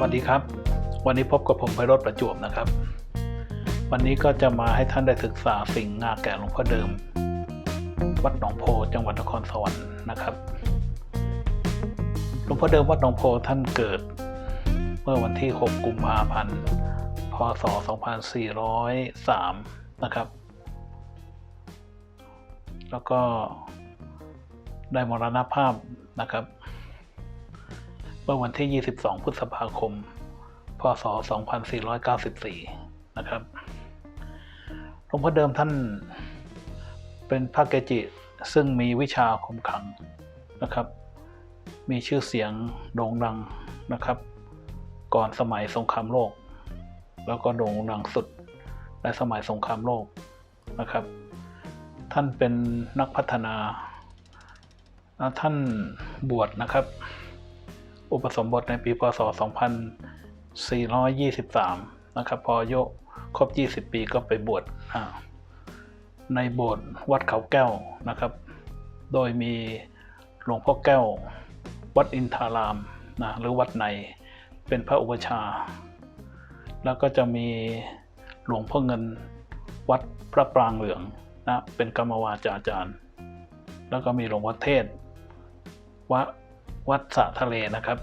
วัสดีครับ วันนี้พบกับผมไพโรธประจวบนะครับ วันนี้ก็จะมาให้ท่านได้ศึกษาสิ่งงาแก่หลวงพ่อเดิม วัดหนองโพจังหวัดนครสวรรค์นะครับหลวงพ่อเดิมวัดหนองโพท่านเกิด เมื่อวันที่ 6 กุมภาพันธ์พศ 2403 นะครับ แล้วก็ได้มรณภาพนะครับ เมื่อวันที่ 22 พฤษภาคม พศ 2494 นะครับ หลวงพ่อเดิมท่านเป็นพระเกจิซึ่งมีวิชาคมขังนะครับ มีชื่อเสียงโด่งดังนะครับ ก่อนสมัยสงครามโลก แล้วก็โด่งดังสุดในสมัยสงครามโลกนะครับ ท่านเป็นนักพัฒนา ท่านบวชนะครับ อุปสมบทในปีพศ 2423 นะครับ พออายุครบ 20 ปีก็ไปบวชในโบสถ์วัดเขาแก้วนะครับ โดยมีหลวงพ่อแก้ว วัดอินทารามนะหรือวัดในเป็นพระอุปชา แล้วก็จะมีหลวงพ่อเงินวัดพระปรางเหลืองนะเป็นกรรมวาจาจารย์ แล้วก็มีหลวงพ่อเทศวัด วัดสะทะเลนะครับ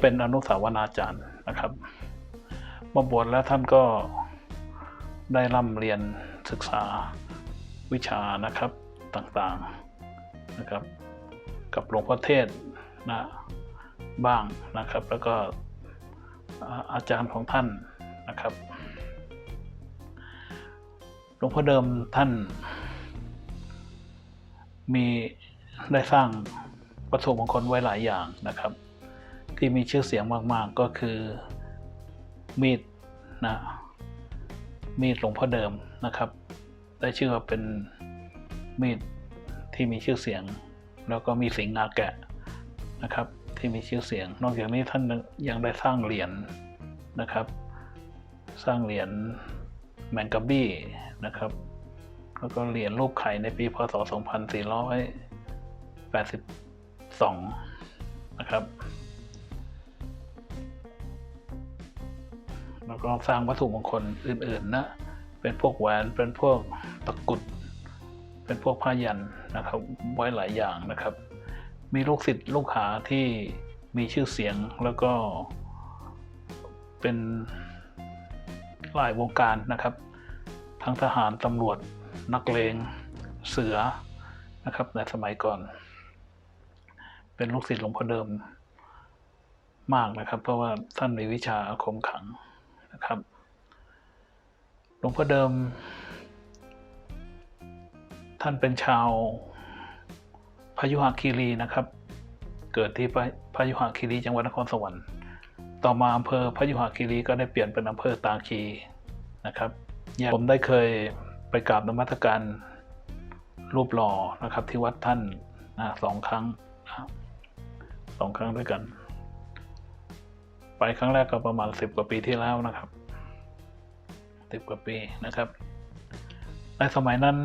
เป็นอนุสาวนาจารย์นะครับมาบวชแล้วท่านก็ได้ร่ำเรียนศึกษาวิชานะครับต่างๆนะครับ กับหลวงพ่อเทศนะบ้างนะครับ แล้วก็อาจารย์ของท่านนะครับหลวงพ่อเดิมท่านมีได้สร้าง วัตถุมงคลไว้หลายอย่างนะครับ ที่มีชื่อเสียงมากๆก็คือมีดนะมีดหลวงพ่อเดิมนะครับ ได้ชื่อว่าเป็นมีดที่มีชื่อเสียง แล้วก็มีสิงห์งาแกะนะครับ ที่มีชื่อเสียง นอกจากนี้ท่านยังได้สร้างเหรียญนะครับ สร้างเหรียญแมงกะบี้นะครับ แล้วก็เหรียญรูปไข่ในปีพศ 2นะครับ แล้วก็สร้างวัตถุมงคลอื่นๆนะ เป็นพวกแหวน เป็นพวกตะกุด เป็นพวกผ้ายันนะครับ ไว้หลายอย่างนะครับ มีลูกศิษย์ลูกหาที่มีชื่อเสียงแล้วก็เป็นหลายวงการนะครับ ทั้งทหารตำรวจนักเลงเสือนะครับในสมัยก่อน เป็นลูกศิษย์หลวงพ่อเดิมมากนะครับ เพราะว่าท่านมีวิชาอาคมขังนะครับหลวงพ่อเดิม ท่านเป็นชาวพยุหคีรีนะครับ เกิดที่พยุหคีรีจังหวัดนครสวรรค์ ต่อมาอำเภอพยุหคีรีก็ได้เปลี่ยนเป็นอำเภอตาคีนะครับอย่างผมได้เคยไปกราบนมัสการรูปหล่อนะครับที่วัดท่านสองครั้งนะ สองครั้งด้วยกัน ไปครั้งแรกก็ประมาณสิบกว่าปีที่แล้วนะครับสิบกว่าปีนะครับ ในสมัยนั้น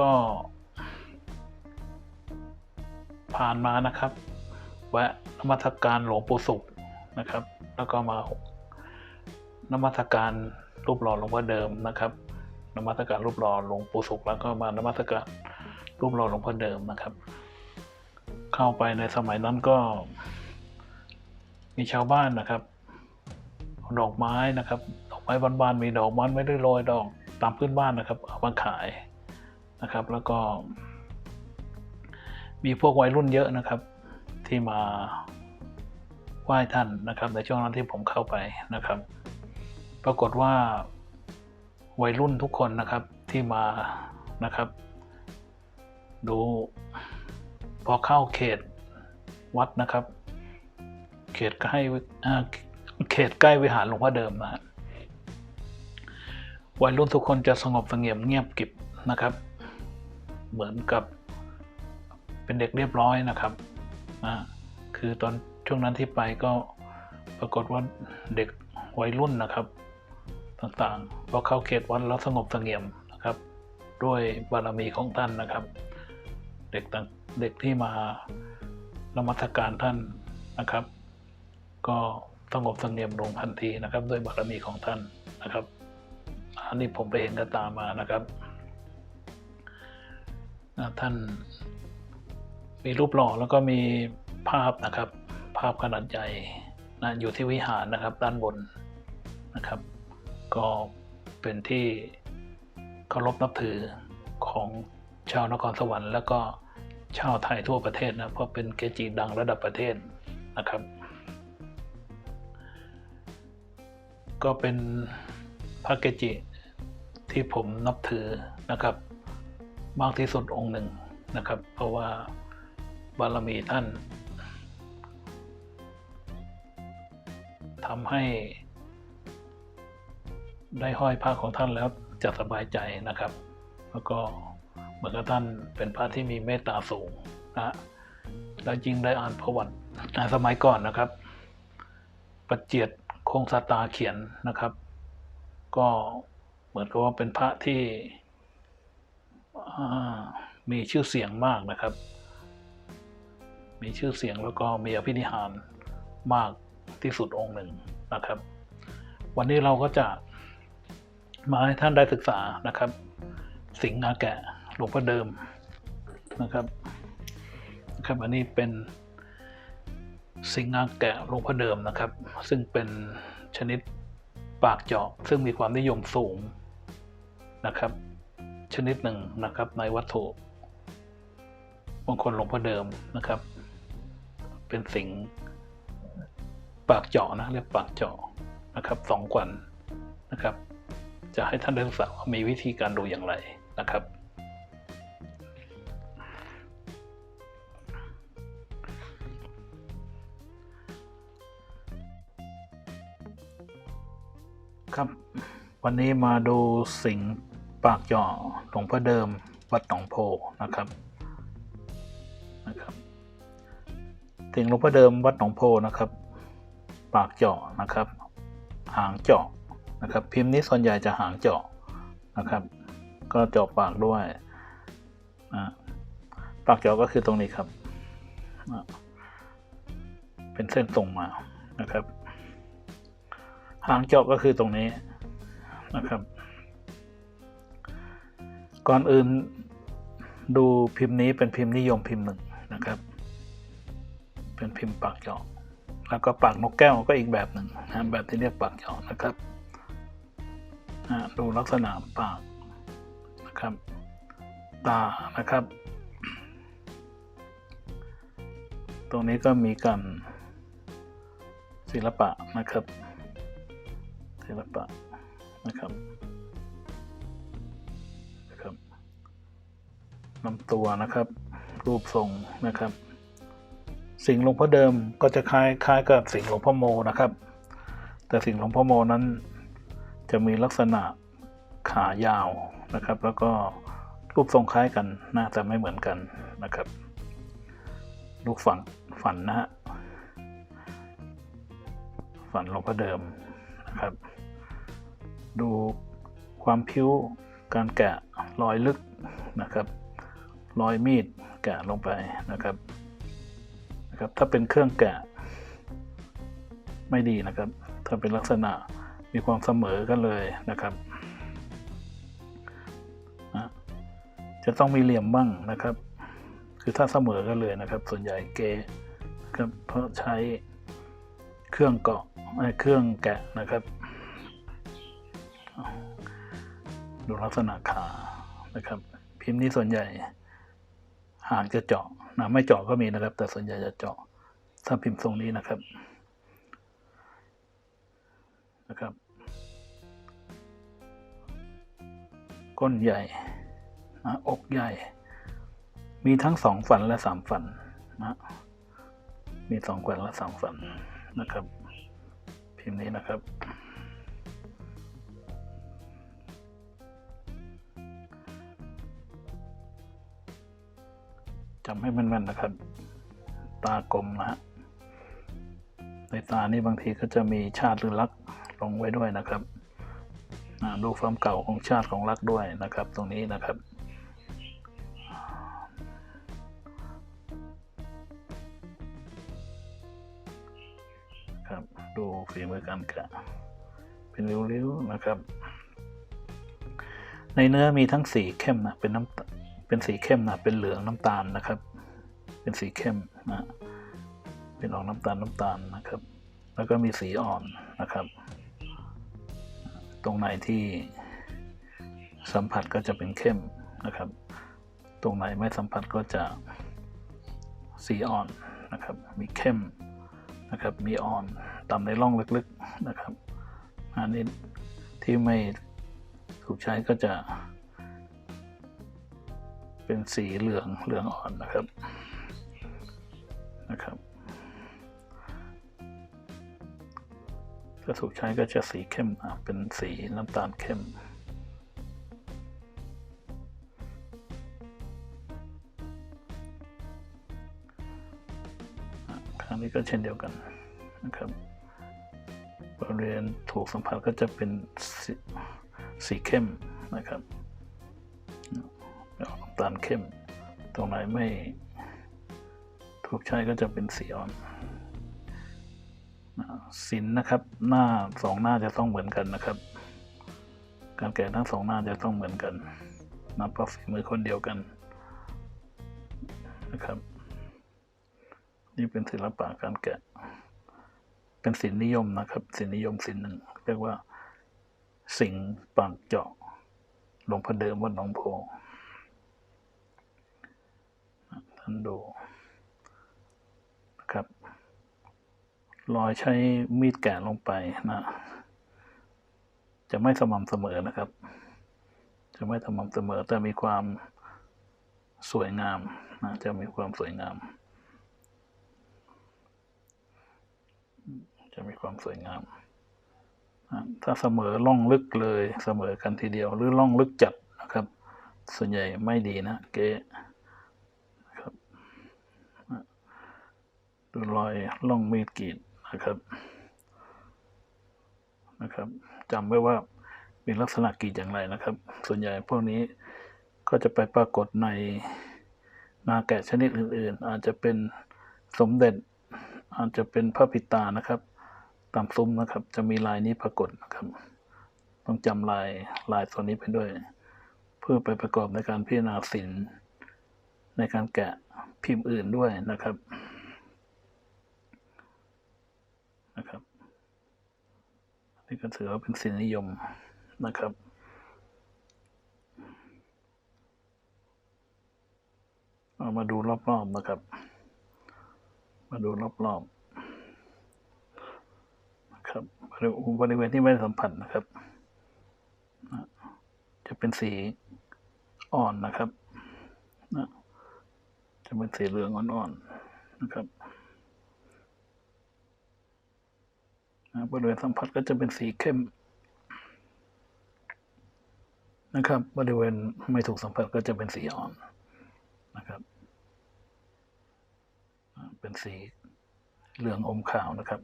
ก็ ผ่านมานะครับแวะนมัสการหลวงปู่สุขนะครับ แล้วก็มานมัสการรูปหล่อหลวงพ่อเดิมนะครับนมัสการรูปหล่อหลวงปู่สุขแล้วก็มานมัสการ รูปหล่อหลวงพ่อเดิมนะครับ เข้าไปในสมัยนั้นก็ มีชาวบ้านนะครับดอกไม้นะครับ ดอกไม้บานๆมีดอกมันไม่ได้โรยดอกตามพื้นบ้านนะครับเอามาขายนะครับ แล้วก็ มีพวกวัยรุ่นเยอะนะครับ ที่มาไหว้ท่านนะครับ ในช่วงนั้นที่ผมเข้าไปนะครับ ปรากฏว่าวัยรุ่นทุกคนนะครับที่มานะครับ ดู พอเข้าเขตวัดนะครับ เขตใกล้เขตใกล้วิหารหลวงพ่อเดิมนะฮะวัยรุ่นทุกคนจะสงบเสงี่ยมเงียบกิบนะครับ เหมือนกับเป็นเด็กเรียบร้อยนะครับคือตอนช่วงนั้นที่ไปก็ปรากฏว่าเด็กวัยรุ่นนะครับต่างๆพอเข้าเขตวัดแล้วสงบเสงี่ยมนะครับ ด้วยบารมีของท่านนะครับ เด็กต่างเด็กที่มานมัสการท่านนะครับ ก็สงบสงเงียมลงทันทีนะครับ ด้วยบารมีของท่านนะครับอันนี้ผมไปเห็นกับตามานะครับท่านมีรูปหล่อแล้วก็มีภาพนะครับ ภาพขนาดใหญ่นะอยู่ที่วิหารนะครับ ด้านบนนะครับ ก็เป็นที่เคารพนับถือของชาวนครสวรรค์ แล้วก็ ชาวไทยทั่วประเทศนะเพราะเป็นเกจิดังระดับประเทศนะครับ ก็เป็นพระเกจิที่ผมนับถือนะครับ มากที่สุดองค์หนึ่งนะครับ เพราะว่าบารมีท่านทำให้ ได้ห้อยพระของท่านแล้วจะสบายใจนะครับ แล้วก็ มือนกับท่านเป็นพระที่มีเมตตาสูงนะแล้วจริงได้อ่านประวัติในสมัยก่อนนะครับ ปัจเจียดคงสตาเขียนนะครับ ก็เหมือนกับว่าเป็นพระที่มีชื่อเสียงมากนะครับ มีชื่อเสียงแล้วก็มีอภินิหารมากที่สุดองค์หนึ่งนะครับ วันนี้เราก็จะมาให้ท่านได้ศึกษานะครับ สิงห์งาแกะ หลวงพ่อเดิมนะครับนะครับอันนี้เป็นสิงห์งาแกะหลวงพ่อเดิมนะครับ ซึ่งเป็นชนิดปากเจาะซึ่งมีความนิยมสูงนะครับ ชนิดหนึ่งนะครับในวัตถุมงคลหลวงพ่อเดิมนะครับ เป็นสิงห์ปากเจาะนะเรียกปากเจาะนะครับสองกวันนะครับ จะให้ท่านได้ศึกษาว่ามีวิธีการดูอย่างไรนะครับ ครับ วันนี้มาดูสิงปากเจาะหลวงพ่อเดิมวัดหนองโพนะครับนะครับสิงหลวงพ่อเดิมวัดหนองโพนะครับ ปากเจาะนะครับ หางเจาะนะครับ พิมพ์นี้ส่วนใหญ่จะหางเจาะนะครับ ก็เจาะปากด้วยอ่าปากเจาะก็คือตรงนี้ครับ เป็นเส้นตรงมานะครับ หางจาะก็คือตรงนี้นะครับ ก่อนอื่นดูพิมพ์นี้เป็นพิมพ์นิยมพิมพ์หนึ่งนะครับ เป็นพิมพ์ปากจาะแล้วก็ปากนกแก้วก็อีกแบบหนึ่งนะแบบที่เรียกปากจาะนะครับดูลักษณะปากนะครับ ตานะครับ ตรงนี้ก็มีการศิลปะนะครับ ศิลปะนะครับนะครับลำตัวนะครับ รูปทรงนะครับ สิ่งหลวงพ่อเดิมก็จะคล้ายคล้ายกับสิ่งหลวงพ่อโมนะครับ แต่สิ่งหลวงพ่อโมนั้นจะมีลักษณะขายาวนะครับ แล้วก็รูปทรงคล้ายกันน่าจะไม่เหมือนกันนะครับ ลูกฝันฝันนะฮะฝันหลวงพ่อเดิมนะครับ ดูความพิ้วการแกะรอยลึกนะครับรอยมีดแกะลงไปนะครับนะครับ ถ้าเป็นเครื่องแกะ ไม่ดีนะครับ ถ้าเป็นลักษณะมีความเสมอกันเลยนะครับนะจะต้องมีเหลี่ยมบ้างนะครับ คือถ้าเสมอกันเลยนะครับ ส่วนใหญ่เกครับเพราะใช้เครื่องเกาะเอ้ยเครื่องแกะนะครับ ดูลักษณะขานะครับ พิมพ์นี้ส่วนใหญ่ หางจะเจาะนะไม่เจาะก็มีนะครับ แต่ส่วนใหญ่จะเจาะ ถ้าพิมพ์ทรงนี้นะครับนะครับ ก้นใหญ่นะอกใหญ่ มีทั้งสองฝันและสามฝันนะมีสองฝันและสามฝันนะครับ พิมพ์นี้นะครับ จำให้แม่นๆนะครับ ตากลมนะฮะในตานี่บางทีก็จะมีชาติหรือลักลงไว้ด้วยนะครับดูความเก่าของชาติของลักด้วยนะครับ ตรงนี้นะครับครับดูฝีมือการกะเป็นริ้วๆนะครับ ในเนื้อมีทั้งสีเข้มนะเป็นน้ำ เป็นสีเข้มนะเป็นเหลืองน้ำตาลนะครับ เป็นสีเข้มนะเป็นออกน้ำตาลน้ำตาลนะครับ แล้วก็มีสีอ่อนนะครับ ตรงไหนที่สัมผัสก็จะเป็นเข้มนะครับ ตรงไหนไม่สัมผัสก็จะสีอ่อนนะครับ มีเข้มนะครับ มีอ่อนต่ำในร่องลึกๆนะครับ อันนี้ที่ไม่ถูกใช้ก็จะ เป็นสีเหลืองเหลืองอ่อนนะครับนะครับถ้าถูกใช้ก็จะสีเข้มเป็นสีน้ำตาลเข้มครั้งนี้ก็เช่นเดียวกันนะครับบริเวณถูกสัมผัสก็จะเป็นสสีเข้มนะครับ ตาลเข้ม ตรงไหนไม่ถูกใช้ก็จะเป็นสีอ่อนสินนะครับ หน้าสองหน้าจะต้องเหมือนกันนะครับ การแกะทั้งสองหน้าจะต้องเหมือนกันนับว่าฝีมือคนเดียวกันนะครับ นี่เป็นศิลปะการแกะ เป็นศิลนิยมนะครับศิลนิยมศิลหนึ่งเรียกว่า สิงปากเจาะหลวงพ่อเดิมวัดหนองโพท่าน ดูนะครับรอยใช้มีดแกะลงไปนะ จะไม่สม่ำเสมอนะครับ จะไม่สม่ำเสมอแต่มีความสวยงามนะจะมีความสวยงาม จะมีความสวยงามอะถ้าเสมอล่องลึกเลยเสมอกันทีเดียว หรือล่องลึกจัดนะครับ ส่วนใหญ่ไม่ดีนะเก๊นะครับอะ ดูรอยล่องมีดกรีดนะครับนะครับจำไว้ว่ามีลักษณะกรีดอย่างไรนะครับ ส่วนใหญ่พวกนี้ก็จะไปปรากฏในนาแกะชนิดอื่น ๆ อาจจะเป็นสมเด็จ อาจจะเป็นพระปิตานะครับ ตามซุ้มนะครับ จะมีลายนี้ปรากฏนะครับ ต้องจำลายลายตัวนี้ไปด้วย เพื่อไปประกอบในการพิจารณาศิลป์ในการแกะพิมพ์อื่นด้วยนะครับ นะครับนี่ก็ถือว่าเป็นศิลป์นิยมนะครับ เอามาดูรอบๆนะครับ มาดูรอบๆนะครับบริบรเวณที่ไม่ได้สัมผัสนะครับ จะเป็นสีอ่อนนะครับ จะเป็นสีเหลืองอ่อนๆนะครับนะ บริเวณสัมผัสก็จะเป็นสีเข้มนะครับ บริเวณไม่ถูกสัมผัสก็จะเป็นสีอ่อนนะครับ เป็นสีเหลืองอมขาวนะครับ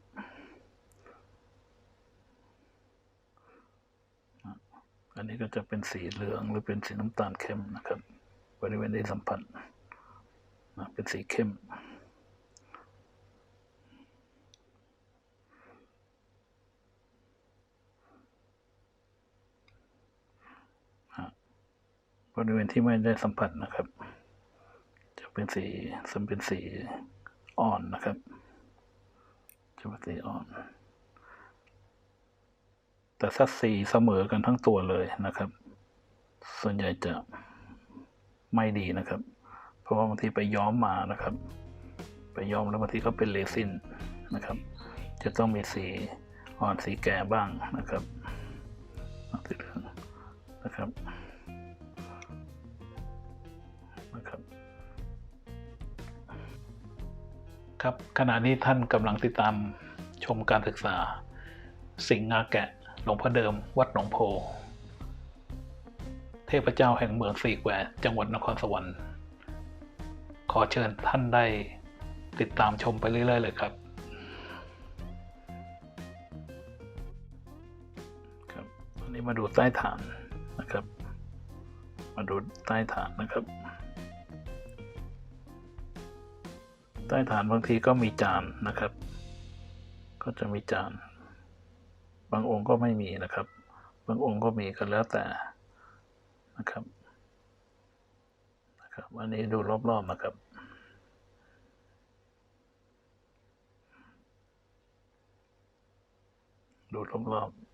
อันนี้ก็จะเป็นสีเหลืองหรือเป็นสีน้ำตาลเข้มนะครับ บริเวณที่สัมผัสนะเป็นสีเข้ม บริเวณที่ไม่ได้สัมผัสนะครับ จะเป็นสีสมเป็นสีอ่อนนะครับ จะเป็นสีอ่อน แต่ถ้าสีเสมอกันทั้งตัวเลยนะครับ ส่วนใหญ่จะไม่ดีนะครับ เพราะว่าบางทีไปย้อมมานะครับ ไปย้อมแล้วบางทีก็เป็นเรซินนะครับ จะต้องมีสีอ่อนสีแก่บ้างนะครับสีเหลืองนะครับ นะครับครับขณะนี้ท่านกำลังติดตามชมการศึกษา สิงห์งาแกะหลวงพ่อเดิม วัดหนองโพ เทพเจ้าแห่งเมืองสี่แควจังหวัดนครสวรรค์ ขอเชิญท่านได้ติดตามชมไปเรื่อย ๆ เลยครับครับอันนี้มาดูใต้ฐานนะครับ มาดูใต้ฐานนะครับ ใต้ฐานบางทีก็มีจานนะครับ ก็จะมีจาน บางองค์ก็ไม่มีนะครับ บางองค์ก็มีก็แล้วแต่นะครับนะครับอันนี้ดูรอบๆนะครับดูรอบๆ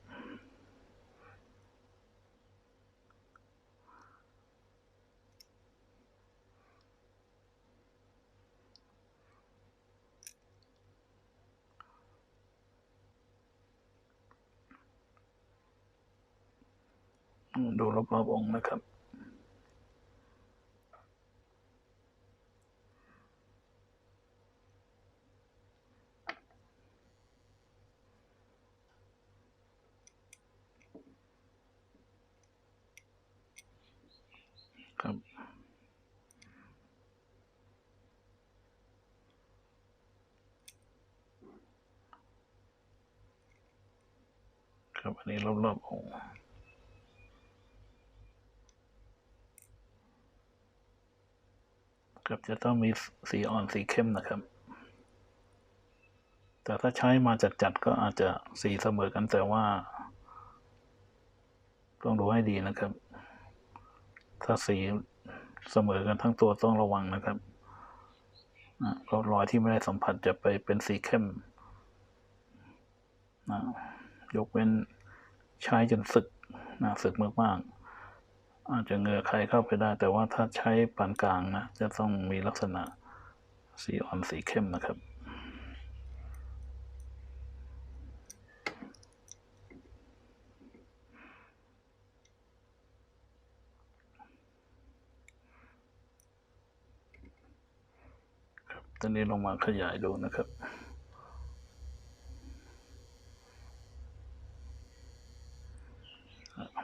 ดูรอบๆองค์นะครับ ครับครับอันนี้รอบๆองค์ ครับจะต้องมีสีอ่อนสีเข้มนะครับ แต่ถ้าใช้มาจัดๆก็อาจจะสีเสมอกันแต่ว่า ต้องดูให้ดีนะครับ ถ้าสีเสมอกันทั้งตัวต้องระวังนะครับนะเพราะรอยที่ไม่ได้สัมผัสจะไปเป็นสีเข้มนะยกเว้นใช้จนสึกนะสึกมากๆ อาจจะเงือใครเข้าไปได้ แต่ว่าถ้าใช้ปานกลางนะ จะต้องมีลักษณะสีอ่อนสีเข้มนะครับครับตอนนี้ลงมาขยายดูนะครับ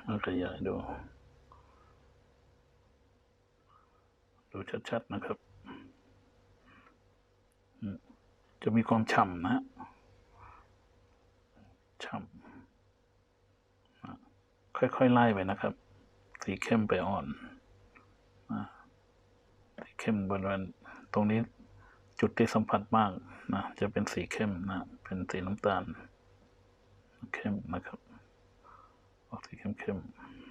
มาขยายดู ดูชัดๆนะครับ จะมีความฉ่ำนะฉ่ำค่อยๆไล่ไปนะครับ สีเข้มไปอ่อนสีเข้มบริเวณตรงนี้จุดที่สัมผัสมากนะจะเป็นสีเข้มนะ เป็นสีน้ำตาล เข้มนะครับ ออกสีเข้มๆ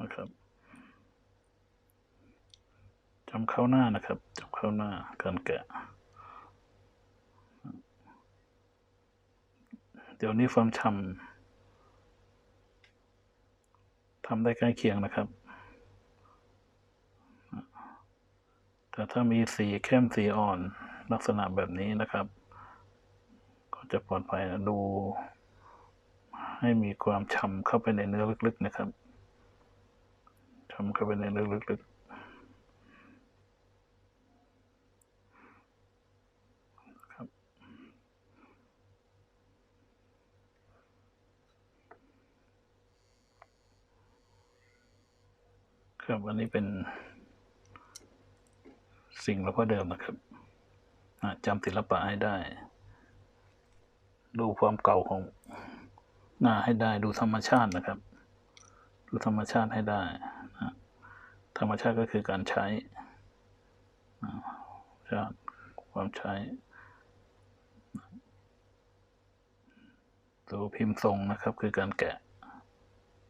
นะครับจำเข้าหน้านะครับจำเข้าหน้าการแกะ เดี๋ยวนี้ความชำทำได้ใกล้เคียงนะครับ แต่ถ้ามีสีเข้มสีอ่อนลักษณะแบบนี้นะครับ ก็จะปลอดภัยนะดู ให้มีความฉ่ำเข้าไปในเนื้อลึกๆนะครับ ทำเข้าไปในลึกๆครับ ครับอันนี้เป็นสิ่งหลวงพ่อเดิมนะครับจำศิลปะให้ได้ ดูความเก่าของงาให้ได้ ดูธรรมชาตินะครับ ดูธรรมชาติให้ได้ ธรรมชาติก็คือการใช้ชาติความใช้ ตัวพิมพ์ทรงนะครับคือการแกะ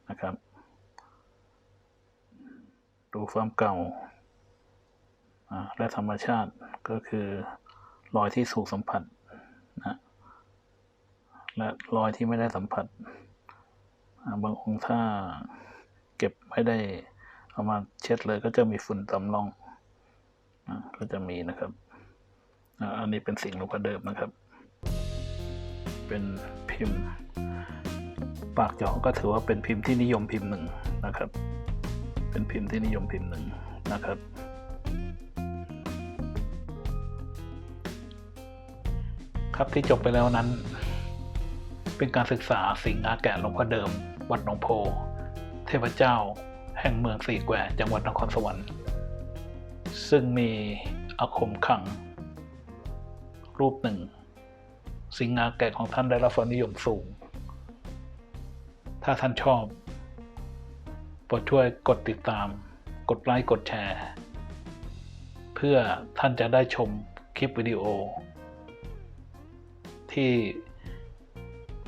นะครับ ดูความเก่า และธรรมชาติก็คือรอยที่ถูกสัมผัสนะและรอยที่ไม่ได้สัมผัส บางองค์ถ้าเก็บไม่ได้ เอามาเช็ดเลยก็จะมีฝุ่นตำร่องอก็จะมีนะครับอันนี้เป็นสิ่งหลวงพ่อเดิมนะครับ เป็นพิมพ์ ปากจาะก็ถือว่าเป็นพิมพ์ที่นิยมพิมพ์หนึ่งนะครับ เป็นพิมพ์ที่นิยมพิมพ์หนึ่งนะครับครับที่จบไปแล้วนั้น เป็นการศึกษาสิ่งหาแกะหลวงพ่อเดิม วัดหนองโพ เทพเจ้า ห่งเมืองสี่แควจังหวัดนครสวรรค์ ซึ่งมีอาคมขัง รูปหนึ่ง สิงหาแกะของท่านได้รับความนิยมสูง ถ้าท่านชอบโปรดช่วยกดติดตาม กดไลค์ กดแชร์ เพื่อท่านจะได้ชมคลิปวิดีโอ ที่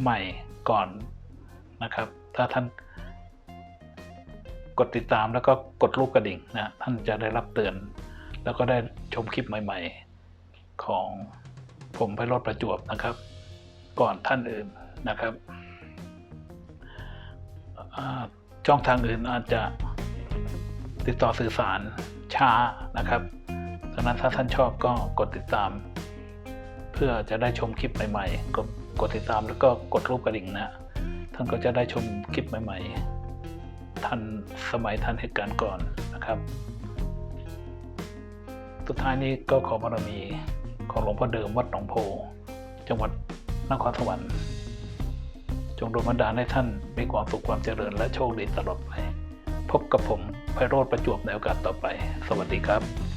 ใหม่ก่อนนะครับ ถ้าท่าน กดติดตามแล้วก็กดรูปกระดิ่งนะท่านจะได้รับเตือน แล้วก็ได้ชมคลิปใหม่ ๆ ของผมไพโรธประจวบนะครับ ก่อนท่านอื่นนะครับช่องทางอื่นอาจจะติดต่อสื่อสารช้านะครับดังนั้นถ้าท่านชอบก็กดติดตาม เพื่อจะได้ชมคลิปใหม่ๆกดกดติดตามแล้วก็กดรูปกระดิ่งนะ ท่านก็จะได้ชมคลิปใหม่ ๆ ทันสมัยทันเหตุการณ์ก่อนนะครับ สุดท้ายนี้ก็ขอบารมีของหลวงพ่อเดิมวัดหนองโพ จังหวัดนครสวรรค์ จงโดนบันดาลให้ท่านมีความสุขความเจริญและโชคดีตลอดไป พบกับผมไพโรธประจวบในโอกาสต่อไป สวัสดีครับ